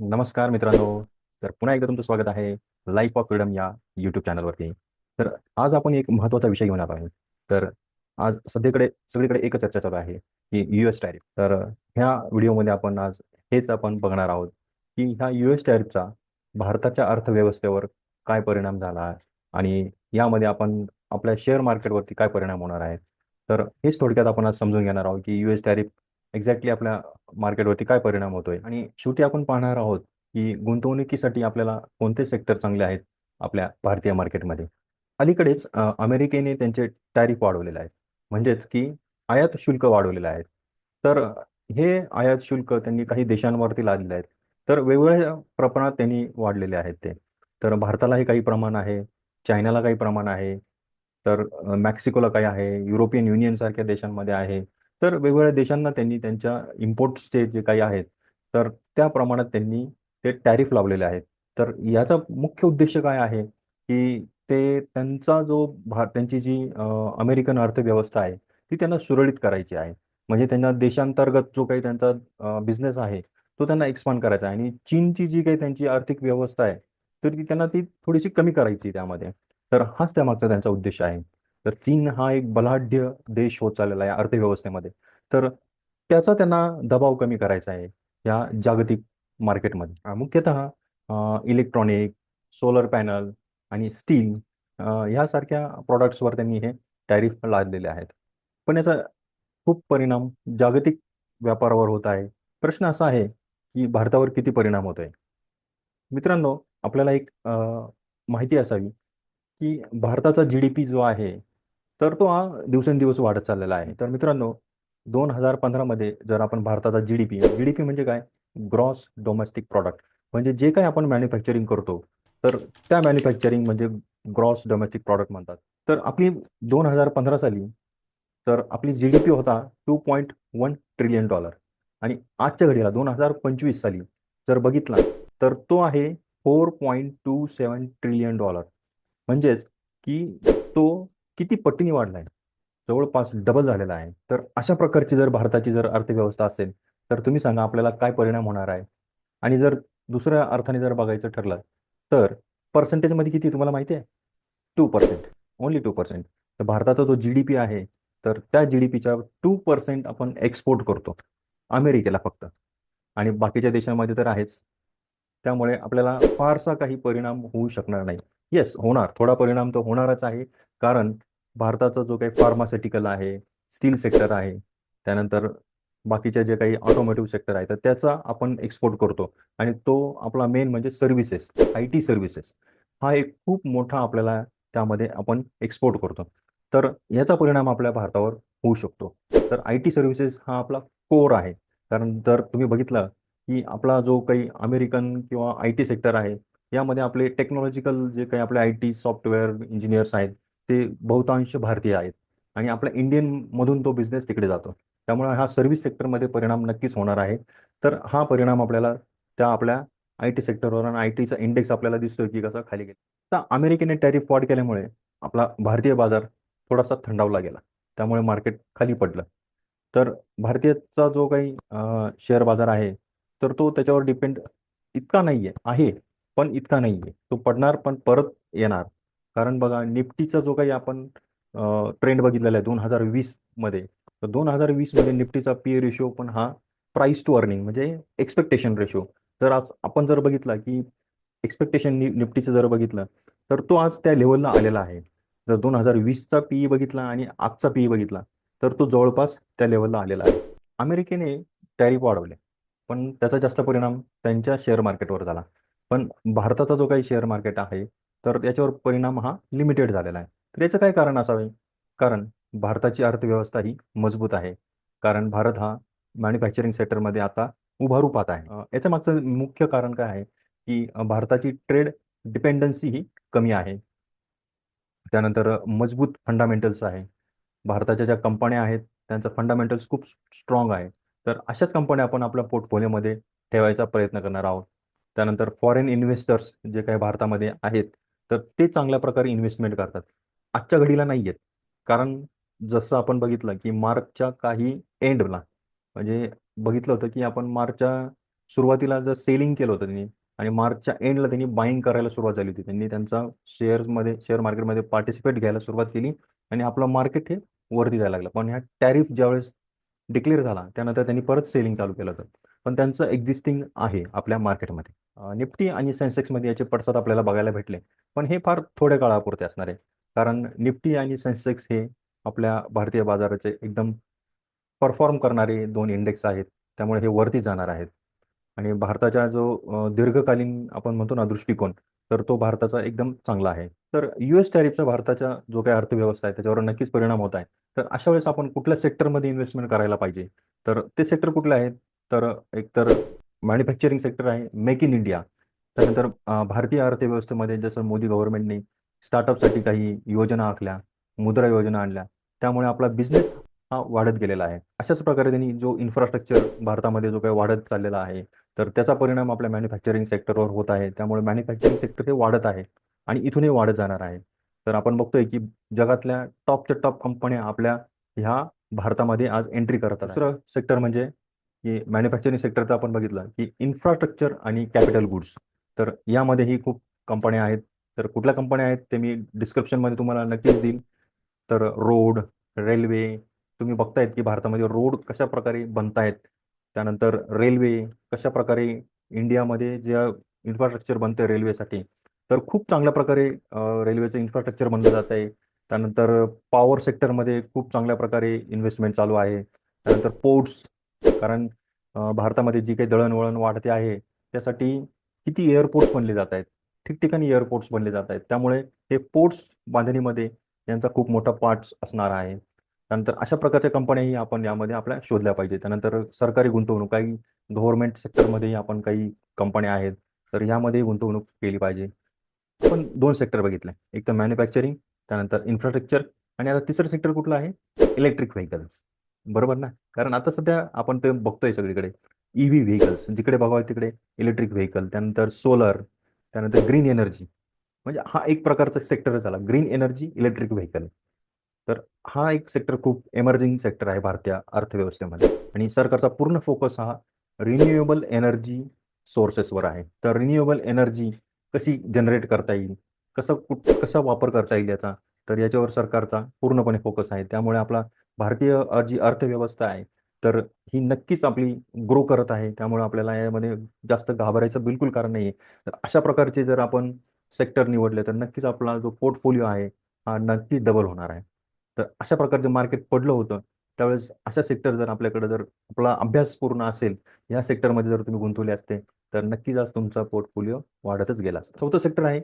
नमस्कार मित्रांनो. तर पुन्हा एकदा तुमचं स्वागत आहे लाईफ ऑफ फ्रीडम या यूट्यूब चॅनलवरती. तर आज आपण एक महत्त्वाचा विषय घेऊन आलो आहे. तर आज सध्याकडे सगळीकडे एकच चर्चा चालू आहे, की यूएस टॅरिफ. तर ह्या व्हिडिओमध्ये आपण आज हेच आपण बघणार आहोत, की ह्या यूएस टॅरिफचा भारताच्या अर्थव्यवस्थेवर काय परिणाम झाला आणि यामध्ये आपण आपल्या शेअर मार्केटवरती काय परिणाम होणार आहे. तर हेच थोडक्यात आपण आज समजून घेणार आहोत, की यूएस टॅरिफ एक्झॅक्टली आपल्या मार्केटवरती काय परिणाम होतोय आणि शेवटी आपण पाहणार आहोत, की गुंतवणुकीसाठी आपल्याला कोणते सेक्टर चांगले आहेत आपल्या भारतीय मार्केटमध्ये. अलीकडेच अमेरिकेने त्यांचे टॅरिफ वाढवलेले आहेत. म्हणजेच की आयात शुल्क वाढवलेलं आहे. तर हे आयात शुल्क त्यांनी काही देशांवरती लादलेले आहेत. तर वेगवेगळ्या प्रमाणात त्यांनी वाढलेले आहेत ते. तर भारतालाही काही प्रमाण आहे, चायनाला काही प्रमाण आहे, तर मॅक्सिकोला मेक्सिकोला काही आहे, युरोपियन युनियनसारख्या देशांमध्ये आहे. तर वेगवेगळ्या देशांना त्यांनी त्यांच्या इम्पोर्ट्सचे जे काही आहेत, तर त्या प्रमाणात त्यांनी ते टॅरिफ लावलेले आहेत. तर याचा मुख्य उद्देश काय आहे, की ते त्यांचा जो भार त्यांची जी अमेरिकन अर्थव्यवस्था आहे, ती त्यांना सुरळीत करायची आहे. म्हणजे त्यांना देशांतर्गत जो काही त्यांचा बिझनेस आहे, तो त्यांना एक्सपांड करायचा आहे आणि चीनची जी काही त्यांची आर्थिक व्यवस्था आहे, तर ती त्यांना ती थोडीशी कमी करायची त्यामध्ये. तर हाच त्यामागचा त्यांचा उद्देश आहे. तर चीन हा एक बलाढ्य देश होत चाललेला आहे अर्थव्यवस्थेमध्ये. तर त्याचा त्यांना दबाव कमी करायचा आहे, या जागतिक मार्केटमध्ये. मुख्यतः इलेक्ट्रॉनिक, सोलर पॅनल आणि स्टील ह्यासारख्या प्रॉडक्ट्सवर त्यांनी हे टॅरिफ लादलेले आहेत. पण याचा खूप परिणाम जागतिक व्यापारावर होत आहे. प्रश्न असा आहे, की भारतावर किती परिणाम होतोय? मित्रांनो, आपल्याला एक माहिती असावी, की भारताचा जी-डी-पी जो आहे, तर तो हा दिवसेंदिवस वाढत चाललेला आहे. तर मित्रांनो, दोन हजार पंधरामध्ये जर आपण भारताचा जी-डी-पी, जी-डी-पी म्हणजे काय? Gross domestic product. म्हणजे जे काही आपण मॅन्युफॅक्चरिंग करतो, तर त्या मॅन्युफॅक्चरिंग म्हणजे ग्रॉस डोमेस्टिक प्रॉडक्ट म्हणतात. तर आपली 2015 साली तर आपली जी-डी-पी होता $2.1 ट्रिलियन डॉलर आणि आजच्या घडीला 2025 साली जर बघितला, तर तो आहे $4.27 ट्रिलियन डॉलर. म्हणजेच की तो किती पटीने वाढला आहे? जवळपास डबल झालेला आहे. तर अशा प्रकारची जर भारताची जर अर्थव्यवस्था असेल, तर तुम्ही सांगा आपल्याला काय परिणाम होणार आहे? आणि जर दुसऱ्या अर्थाने जर बघायचं ठरलं, तर पर्सेंटेजमध्ये किती तुम्हाला माहिती आहे? Two percent only two percent तर भारताचा जो जी-डी-पी आहे, तर त्या जी-डी-पीच्या टू पर्सेंट आपण एक्सपोर्ट करतो. अमेरिकेला फक्त आणि बाकीच्या देशांमध्ये तर आहेच. त्यामुळे आपल्याला फारसा काही परिणाम होऊ शकणार नाही. येस, होणार. थोडा परिणाम तर होणारच आहे. कारण भारताचा जो काही फार्मास्युटिकल आहे, स्टील सेक्टर आहे, त्यानंतर बाकीचे जे काही ऑटोमोटिव्ह सेक्टर आहे, तर त्याचा आपण एक्सपोर्ट करतो आणि तो आपला मेन म्हणजे सर्व्हिसेस, आय-टी सर्व्हिसेस हा एक खूप मोठा आपल्याला त्यामध्ये आपण एक्सपोर्ट करतो. तर याचा परिणाम आपल्या भारतावर होऊ शकतो. तर आय-टी सर्व्हिसेस हा आपला कोर आहे. कारण जर तुम्ही बघितलं, की आपला जो काही अमेरिकन किंवा आय-टी सेक्टर आहे, यामध्ये आपले टेक्नॉलॉजिकल जे काही आपले आय-टी सॉफ्टवेअर इंजिनियर्स आहेत, ते बहुतांश भारतीय आहेत आणि आपल्या इंडियनमधून तो बिझनेस तिकडे जातो. त्यामुळे हा सर्व्हिस सेक्टरमध्ये परिणाम नक्कीच होणार आहे. तर हा परिणाम आपल्याला त्या आपल्या आय-टी सेक्टरवर आणि आय-टीचा इंडेक्स आपल्याला दिसतोय, की कसा खाली गेला. तर अमेरिकेने टॅरिफ वाढ केल्यामुळे आपला भारतीय बाजार थोडासा थंडावला गेला. त्यामुळे मार्केट खाली पडलं. तर भारतीयचा जो काही शेअर बाजार आहे, तर तो त्याच्यावर डिपेंड इतका नाहीये. आहे, पण इतका नाहीये. तो पडणार पण परत येणार. कारण बघा निफ्टीचा जो काही आपण ट्रेंड बघितलेला आहे 2020 मध्ये, तर 2020 मध्ये निफ्टीचा पी रेशो पण हा प्राइस टू अर्निंग म्हणजे एक्सपेक्टेशन रेशो तर आज आपण जर बघितला, की एक्सपेक्टेशन निफ्टीचं जर बघितलं, तर तो आज त्या लेवलला आलेला आहे. जर दोन हजार वीसचा पी-ई बघितला आणि आजचा पी-ई बघितला, तर तो जवळपास त्या लेवलला आलेला आहे. अमेरिकेने टॅरिफ वाढवले, पण त्याचा जास्त परिणाम त्यांच्या शेअर मार्केटवर झाला. पण भारताचा जो काही शेअर मार्केट आहे, तर याच्यावर परिणाम हा लिमिटेड झालेला आहे. तर याचं काय कारण असावे? कारण भारताची अर्थव्यवस्था ही मजबूत आहे. कारण भारत हा मॅन्युफॅक्चरिंग सेक्टरमध्ये आता उभारू पाहत आहे. याच्या मागचं मुख्य कारण काय आहे, की भारताची ट्रेड डिपेंडन्सी ही कमी आहे. त्यानंतर मजबूत फंडामेंटल्स आहे. भारताच्या ज्या कंपन्या आहेत, त्यांचं फंडामेंटल्स खूप स्ट्रॉंग आहे. तर अशाच कंपन्या आपण आपल्या पोर्टफोलिओमध्ये ठेवायचा प्रयत्न करणार आहोत. त्यानंतर फॉरेन इन्व्हेस्टर्स जे काही भारतामध्ये आहेत, तर ते चांगल्या प्रकारे इन्व्हेस्टमेंट करतात. आजच्या घडीला नाही आहेत. कारण जसं आपण बघितलं, की मार्चच्या काही एंडला म्हणजे बघितलं होतं, की आपण मार्चच्या सुरुवातीला जर सेलिंग केलं होतं त्यांनी आणि मार्चच्या एंडला त्यांनी बाईंग करायला सुरुवात झाली होती त्यांनी त्यांचा शेअर्समध्ये शेअर मार्केटमध्ये पार्टिसिपेट घ्यायला सुरुवात केली आणि आपलं मार्केट हे वरती जायला लागलं पण ह्या टॅरिफ ज्यावेळेस डिक्लेअर झाला त्यानंतर त्यांनी परत सेलिंग चालू केलं होतं पण त्यांचं एक्झिस्टिंग आहे आपल्या मार्केटमध्ये निफ्टी आणि सेन्सेक्समध्ये याचे पडसाद आपल्याला बघायला भेटले. पण हे फार थोड्या काळापुरते असणार आहे. कारण निफ्टी आणि सेन्सेक्स हे आपल्या भारतीय बाजाराचे एकदम परफॉर्म करणारे दोन इंडेक्स आहेत. त्यामुळे हे वरती जाणार आहेत. आणि भारताचा जो दीर्घकालीन आपण म्हणतो ना दृष्टिकोन तर तो भारताचा एकदम चांगला आहे. तर यू एस टॅरिफचा भारताचा जो काही अर्थव्यवस्था आहे त्याच्यावर नक्कीच परिणाम होत आहे. तर अशा वेळेस आपण कुठल्या सेक्टरमध्ये इन्व्हेस्टमेंट करायला पाहिजे? तर ते सेक्टर कुठले आहेत? तर एक तर मॅन्युफॅक्चरिंग सेक्टर आहे मेक इन इंडिया त्यानंतर भारतीय अर्थव्यवस्थेमध्ये जसं मोदी गव्हर्नमेंटने स्टार्टअपसाठी काही योजना आखल्या मुद्रा योजना आणल्या त्यामुळे आपला बिझनेस हा वाढत गेलेला आहे. अशाच प्रकारे त्यांनी जो इन्फ्रास्ट्रक्चर भारतामध्ये जो काही वाढत चाललेला आहे तर त्याचा परिणाम आपल्या मॅन्युफॅक्चरिंग सेक्टरवर होत आहे. त्यामुळे मॅन्युफॅक्चरिंग सेक्टर हे वाढत आहे आणि इथूनही वाढत जाणार आहे. तर आपण बघतोय की जगातल्या टॉपच्या टॉप कंपन्या आपल्या ह्या भारतामध्ये आज एंट्री करतात दुसरं सेक्टर म्हणजे की मॅन्युफॅक्चरिंग सेक्टरचं आपण बघितलं की इन्फ्रास्ट्रक्चर आणि कॅपिटल गुड्स तर यामध्येही खूप कंपन्या आहेत. तर कुठल्या कंपन्या आहेत ते मी डिस्क्रिप्शनमध्ये तुम्हाला नक्कीच देईल. तर रोड रेल्वे तुम्ही बघतायत की भारतामध्ये रोड कशा प्रकारे बनतायत? त्यानंतर रेल्वे कशा प्रकारे इंडियामध्ये ज्या इन्फ्रास्ट्रक्चर बनतं रेल्वेसाठी तर खूप चांगल्या प्रकारे रेल्वेचं इन्फ्रास्ट्रक्चर बनलं जात आहे त्यानंतर पॉवर सेक्टरमध्ये खूप चांगल्या प्रकारे इन्व्हेस्टमेंट चालू आहे. त्यानंतर पोर्ट्स कारण भारतामध्ये जी काही दळणवळण वाढते आहे त्यासाठी किती एअरपोर्ट्स बनले जात आहेत? ठिकठिकाणी एअरपोर्ट्स बनले जात आहेत. त्यामुळे हे पोर्ट्स बांधणीमध्ये यांचा खूप मोठा पार्ट्स असणार आहे. त्यानंतर अशा प्रकारच्या कंपन्याही आपण यामध्ये आपल्या शोधल्या पाहिजे त्यानंतर सरकारी गुंतवणूक काही गव्हर्नमेंट सेक्टरमध्येही आपण काही कंपन्या आहेत तर यामध्ये गुंतवणूक केली पाहिजे. आपण दोन सेक्टर बघितले. एक तर मॅन्युफॅक्चरिंग त्यानंतर इन्फ्रास्ट्रक्चर आणि आता तिसरं सेक्टर कुठलं आहे? इलेक्ट्रिक व्हेकल्स बरोबर ना? कारण आता सध्या आपण ते बघतोय सगळीकडे. ईव्ही व्हेकल्स जिकडे बघावं तिकडे इलेक्ट्रिक व्हेकल त्यानंतर सोलर त्यानंतर ग्रीन एनर्जी म्हणजे हा एक प्रकारचा सेक्टर झाला. ग्रीन एनर्जी इलेक्ट्रिक व्हेकल तर हा एक सेक्टर खूप एमर्जिंग सेक्टर आहे भारतीय अर्थव्यवस्थेमध्ये. आणि सरकारचा पूर्ण फोकस हा रिन्युएबल एनर्जी सोर्सेसवर आहे. तर रिन्युएबल एनर्जी कशी जनरेट करता येईल? कसं कुठ कसा वापर करता येईल याचा? तर याच्यावर सरकारचा पूर्णपणे फोकस आहे. त्यामुळे आपला भारतीय जी अर्थव्यवस्था आहे तर ही नक्कीच आपली ग्रो करत आहे. त्यामुळे आपल्याला यामध्ये जास्त घाबरायचं बिलकुल कारण नाही आहे तर अशा प्रकारचे जर आपण सेक्टर निवडले तर नक्कीच आपला जो पोर्टफोलिओ आहे हा नक्कीच डबल होणार आहे. तर अशा प्रकारचं मार्केट पडलं होतं त्यावेळेस अशा सेक्टर जर आपल्याकडे जर आपला अभ्यास पूर्ण असेल या सेक्टरमध्ये जर तुम्ही गुंतवले असते तर नक्कीच आज तुमचा पोर्टफोलिओ वाढतच गेला असतो. चौथं सेक्टर आहे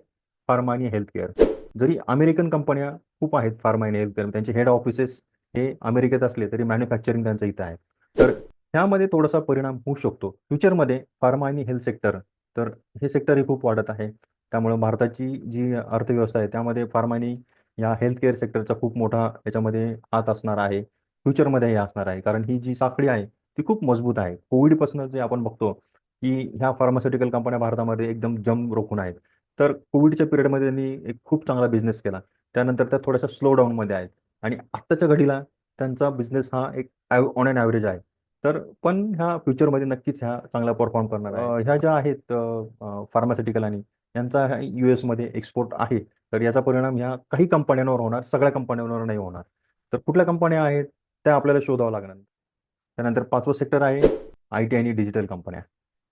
फार्मा आणि हेल्थ केअर जरी अमेरिकन कंपन्या खूप आहेत फार्मा आणि हेल्थ केअर त्यांचे हेड ऑफिसेस हे अमेरिकेत असले तरी मॅन्युफॅक्चरिंग त्यांचं इथं आहे. तर ह्यामध्ये थोडासा परिणाम होऊ शकतो. फ्युचरमध्ये फार्मा आणि हेल्थ सेक्टर तर हे सेक्टर ही खूप वाढत आहे. त्यामुळे भारताची जी अर्थव्यवस्था आहे त्यामध्ये फार्मा आणि या हेल्थ केअर सेक्टरचा खूप मोठा याच्यामध्ये हात असणार आहे. फ्युचरमध्ये हे असणार आहे. कारण ही जी साखळी आहे ती खूप मजबूत आहे. कोविडपासून जे आपण बघतो की ह्या फार्मास्युटिकल कंपन्या भारतामध्ये एकदम जम रोखून आहेत. तर कोविडच्या पिरियडमध्ये त्यांनी एक खूप चांगला बिझनेस केला. त्यानंतर त्या थोड्याशा स्लो डाऊनमध्ये आहेत. आणि आत्ताच्या घडीला त्यांचा बिझनेस हा एक ऑन अँड ॲव्हरेज आहे. तर पण ह्या फ्युचरमध्ये नक्कीच ह्या चांगला परफॉर्म करणार आहे. ह्या ज्या आहेत फार्मास्युटिकल आणि यांचा यू एसमध्ये एक्सपोर्ट आहे तर याचा परिणाम ह्या काही कंपन्यांवर होणार सगळ्या कंपन्यांवर नाही होणार. तर कुठल्या कंपन्या आहेत त्या आपल्याला शोधावं लागणार. त्यानंतर पाचवं सेक्टर आहे आय टी आणि डिजिटल कंपन्या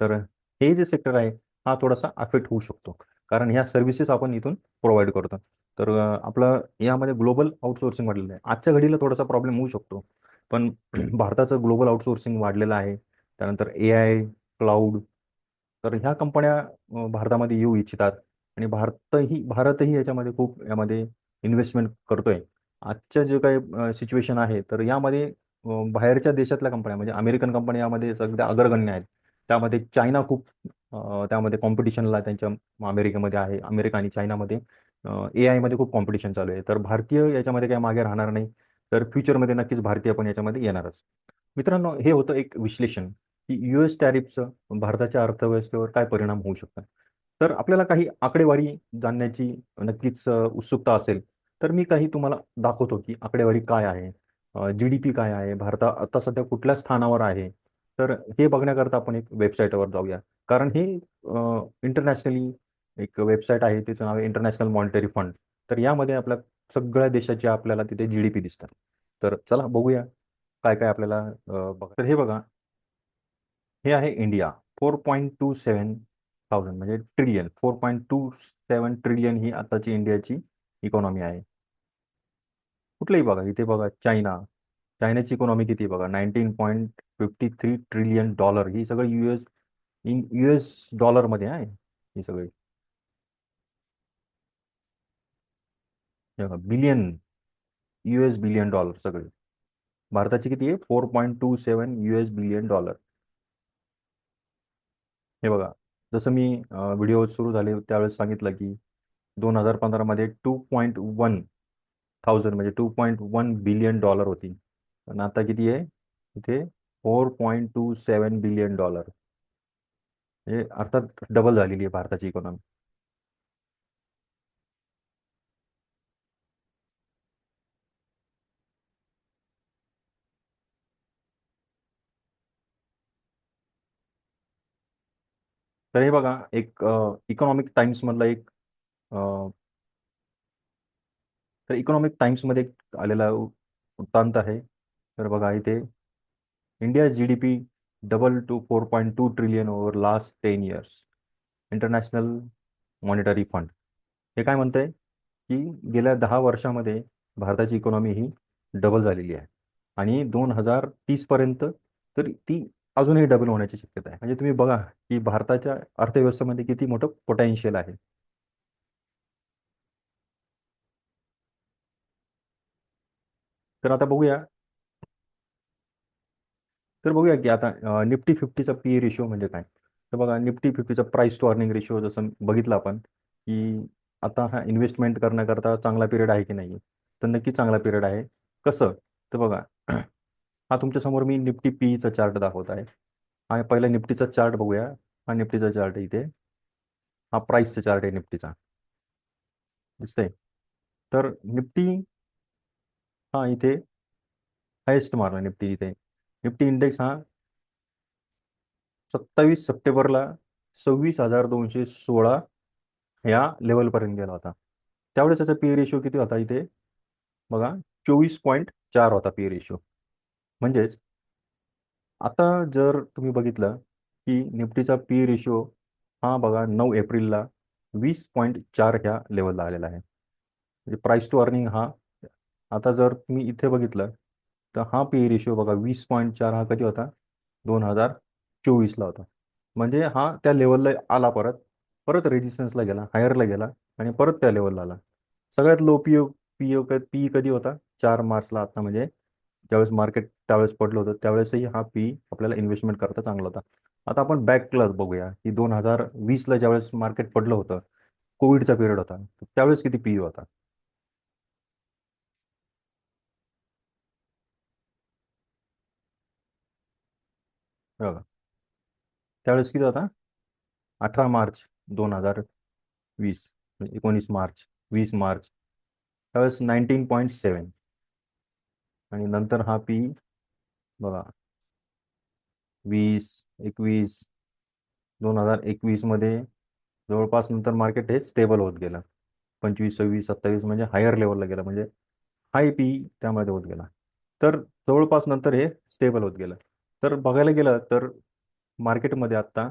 तर हे जे सेक्टर आहे हा थोडासा अफेक्ट होऊ शकतो. कारण ह्या सर्व्हिसेस आपण इथून प्रोव्हाइड करतो. तर आपलं यामध्ये ग्लोबल आउटसोर्सिंग वाढलेलं आहे. आजच्या घडीला थोडासा प्रॉब्लेम होऊ शकतो. पण भारताचं ग्लोबल आउटसोर्सिंग वाढलेलं आहे. त्यानंतर ए आय क्लाउड तर ह्या कंपन्या भारतामध्ये येऊ इच्छितात. आणि भारतही भारतही याच्यामध्ये खूप यामध्ये इन्व्हेस्टमेंट करतोय. आजच्या जे काही सिच्युएशन आहे तर यामध्ये बाहेरच्या देशातल्या कंपन्या म्हणजे अमेरिकन कंपन्या यामध्ये सगळ्या अग्रगण्य आहेत. त्यामध्ये चायना खूप त्यामध्ये कॉम्पिटिशनला त्यांच्या अमेरिकेमध्ये आहे अमेरिका आणि चायनामध्ये. ए आयमध्ये खूप कॉम्पिटिशन चालू आहे. तर भारतीय याच्यामध्ये काही मागे राहणार नाही. तर फ्युचरमध्ये नक्कीच भारतीय पण याच्यामध्ये येणारच. मित्रांनो हे होतं एक विश्लेषण की यू एस टॅरिफचं भारताच्या अर्थव्यवस्थेवर काय परिणाम होऊ शकतात. तर आपल्याला काही आकडेवारी जाणण्याची नक्कीच उत्सुकता असेल तर मी काही तुम्हाला दाखवतो की आकडेवारी काय आहे. जी डी पी काय आहे? भारत आता सध्या कुठल्या स्थानावर आहे? तर हे बघण्याकरता आपण एक वेबसाईटवर जाऊया. कारण हे इंटरनॅशनली एक वेबसाईट आहे तिचं नाव आहे इंटरनॅशनल मॉनिटरी फंड. तर यामध्ये आपल्या सगळ्या देशाचे आपल्याला तिथे जी डी पी दिसतात तर चला बघूया काय काय आपल्याला बघा. तर हे बघा. हे आहे India. Four point two seven thousand म्हणजे trillion. Four point two seven trillion ही आताची इंडियाची इकॉनॉमी आहे. कुठलंही बघा. इथे बघा चायना. चायनाची इकॉनॉमी किती बघा? Nineteen point fifty three trillion dollar. ही सगळं U S in U S डॉलरमध्ये आहे ही सगळी. Billion US S billion dollar सगळे. भारताचे किती आहे? Four point two seven U S billion dollar हे बघा जसं मी व्हिडिओ सुरू झाले त्यावेळेस सांगितलं की दोन हजार पंधरामध्ये टू पॉईंट वन थाउजंड म्हणजे two point one billion dollar होती. आणि आता किती आहे? इथे four point two seven billion dollar म्हणजे अर्थात डबल झालेली आहे भारताची इकॉनॉमी तर हे बघा एक इकॉनॉमिक टाइम्समधला एक तर इकॉनॉमिक टाइम्समध्ये आलेला वृत्तांत आहे. तर बघा इथे India G D P double two four point two trillion over last ten years International Monetary Fund हे काय म्हणतं आहे की गेल्या दहा वर्षामध्ये भारताची इकॉनॉमी ही डबल झालेली आहे. आणि दोन हजार तीसपर्यंत तर ती अजूनही डबल होण्याची शक्यता आहे. म्हणजे तुम्ही बघा की भारताच्या अर्थव्यवस्थेमध्ये किती मोठं पोटेन्शियल आहे. तर आता बघूया. तर बघूया की आता निफ्टी फिफ्टीचा पी रेशिओ म्हणजे काय? तर बघा निफ्टी फिफ्टीचा प्राईस टू अर्निंग रेशिओ जसं बघितलं आपण की आता हा इन्व्हेस्टमेंट करण्याकरता चांगला पिरियड आहे की नाही? तर नक्की चांगला पिरियड आहे. कसं? तर बघा हा तुमच्यासमोर मी निफ्टी पीचा चार्ट दाखवत आहे. हा पहिला निफ्टीचा चार्ट बघूया. हा निफ्टीचा चार्ट आहे इथे. हा प्राईसचा चार्ट आहे निफ्टीचा. दिसतंय? तर निफ्टी हा इथे हायेस्ट मारला निफ्टी इथे. निफ्टी इंडेक्स हा सत्तावीस सप्टेंबरला सव्वीस हजार दोनशे सोळा या लेवलपर्यंत गेला होता. त्यावेळेस त्याचा पी रेशिओ किती होता इथे? बघा चोवीस पॉईंट चार होता पी रेशिओ म्हणजेच आता जर तुम्ही बघितलं की निफ्टीचा पी रेशिओ हा बघा नऊ एप्रिलला वीस पॉईंट चार ह्या लेवलला आलेला आहे. म्हणजे प्राईस टू अर्निंग हा आता जर तुम्ही इथे बघितलं तर हा पी रेशिओ बघा वीस पॉईंट चार हा कधी होता? दोन हजार चोवीसला होता. म्हणजे हा त्या लेवलला आला परत परत रेजिस्टन्सला गेला हायरला गेला आणि परत त्या लेवलला आला. सगळ्यात low P O P O P कधी होता? चार मार्चला आता म्हणजे ज्यावेळेस मार्केट त्यावेळेस पडलं होतं त्यावेळेसही हा पी आपल्याला इन्व्हेस्टमेंट करता चांगला होता. आता आपण बॅक क्लास बघूया. की दोन हजार वीसला ज्यावेळेस मार्केट पडलं होतं कोविडचा पिरियड होता त्यावेळेस किती पी होता? त्यावेळेस किती होता? अठरा मार्च दोन हजार वीस एकोणीस मार्च वीस मार्च. त्यावेळेस नाईन्टीन पॉईंट सेवन आणि नंतर हा पी बघा. वीस एकवीस दोन हजार एकवीसमध्ये जवळपास नंतर मार्केट हे स्टेबल होत गेलं. पंचवीस सव्वीस सत्तावीस म्हणजे हायर लेवलला गेलं म्हणजे हाय पी त्यामध्ये होत गेला. तर जवळपास नंतर हे स्टेबल होत गेलं. तर बघायला गेलं तर मार्केटमध्ये आत्ता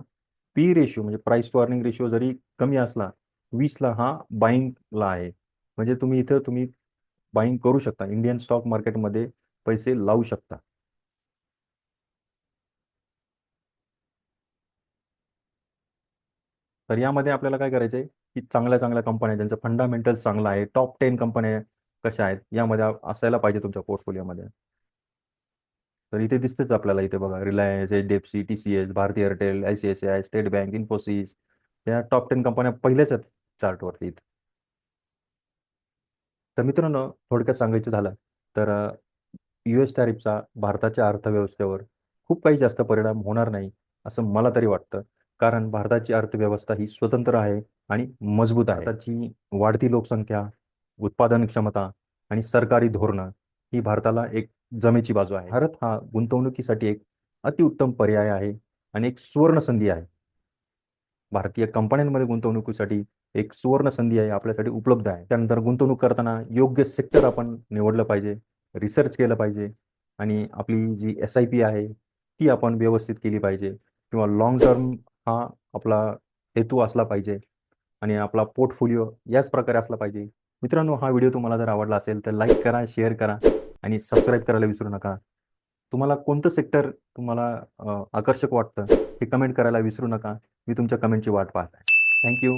पी रेशिओ म्हणजे प्राईस टू अर्निंग रेशिओ जरी कमी असला वीसला हा बाईंगला आहे. म्हणजे तुम्ही इथं तुम्ही बाईंग करू शकता. इंडियन स्टॉक मार्केटमध्ये पैसे लावू शकता. तर यामध्ये आपल्याला काय करायचं आहे? की चांगल्या चांगल्या कंपन्या ज्यांचं फंडामेंटल चांगलं आहे टॉप टेन कंपन्या कशा आहेत यामध्ये असायला पाहिजे तुमच्या पोर्टफोलिओमध्ये तर इथे दिसतेच आपल्याला इथे बघा. Reliance H D F C T C S Bharti Airtel I C I State Bank Infosys या टॉप टेन कंपन्या पहिल्याच आहेत चार्टवरती इथे. तर मित्रांनो थोडक्यात सांगायचं झालं तर यू एस टॅरिफचा भारताच्या अर्थव्यवस्थेवर खूप काही जास्त परिणाम होणार नाही असं मला तरी वाटतं. कारण भारताची अर्थव्यवस्था ही स्वतंत्र आहे आणि मजबूत आहे. भारताची वाढती लोकसंख्या उत्पादन क्षमता आणि सरकारी धोरणं ही भारताला एक जमेची बाजू आहे. भारत हा गुंतवणुकीसाठी एक अतिउत्तम पर्याय आहे आणि एक सुवर्ण संधी आहे. भारतीय कंपन्यांमध्ये गुंतवणुकीसाठी एक सुवर्ण संधी आहे आपल्यासाठी उपलब्ध आहे. त्यानंतर गुंतवणूक करताना योग्य सेक्टर आपण निवडलं पाहिजे रिसर्च केलं पाहिजे आणि आपली जी एस आय पी आहे ती आपण व्यवस्थित केली पाहिजे किंवा लाँग टर्म हा आपला हेतू असला पाहिजे आणि आपला पोर्टफोलिओ याच प्रकारे असला पाहिजे. मित्रांनो हा व्हिडिओ तुम्हाला जर आवडला असेल तर लाईक करा शेअर करा आणि सबस्क्राईब करायला विसरू नका. तुम्हाला कोणतं सेक्टर तुम्हाला आकर्षक वाटतं हे कमेंट करायला विसरू नका. मी तुमच्या कमेंटची वाट पाहत आहे. थँक्यू